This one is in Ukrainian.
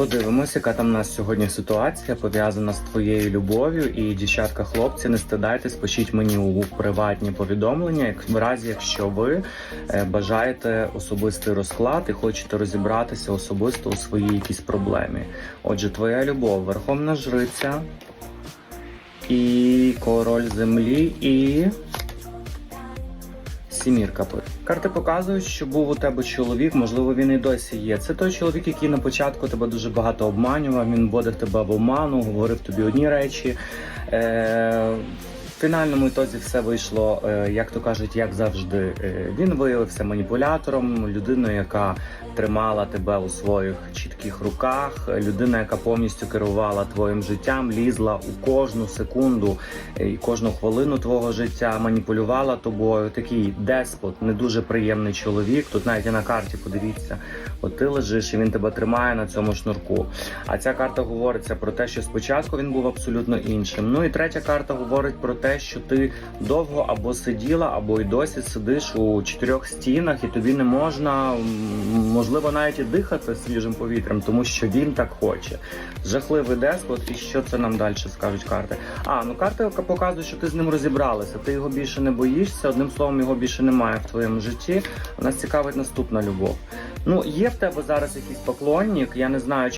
Подивимося, яка там у нас сьогодні ситуація пов'язана з твоєю любов'ю. І дівчатка, хлопці, не стидайтесь, пишіть мені у приватні повідомлення, як в разі, якщо ви е, бажаєте особистий розклад і хочете розібратися особисто у своїй якійсь проблемі. Отже, твоя любов, верховна жриця і король землі і. Сімірка. Карти показують, що був у тебе чоловік, можливо, він і досі є. Це той чоловік, який на початку тебе дуже багато обманював. Він вводив тебе в оману, говорив тобі одні речі. Е- в фінальному ітозі все вийшло, е, як то кажуть, як завжди. Е, Він виявився маніпулятором, людиною, яка тримала тебе у своїх чітких руках, людина, яка повністю керувала твоїм життям, лізла у кожну секунду і кожну хвилину твого життя, маніпулювала тобою. Такий деспот, не дуже приємний чоловік. Тут навіть і на карті подивіться, от ти лежиш і він тебе тримає на цьому шнурку. А ця карта говориться про те, що спочатку він був абсолютно іншим. Ну і третя карта говорить про те, що ти довго або сиділа, або й досі сидиш у чотирьох стінах, і тобі не можна, можливо, навіть і дихати свіжим повітрям, тому що він так хоче. Жахливий деспот, і що це нам далі скажуть карти? А ну карти показують, що ти з ним розібралася. Ти його більше не боїшся. Одним словом, його більше немає в твоєму житті. Нас цікавить наступна любов. Ну є в тебе зараз якийсь поклонник. Я не знаю,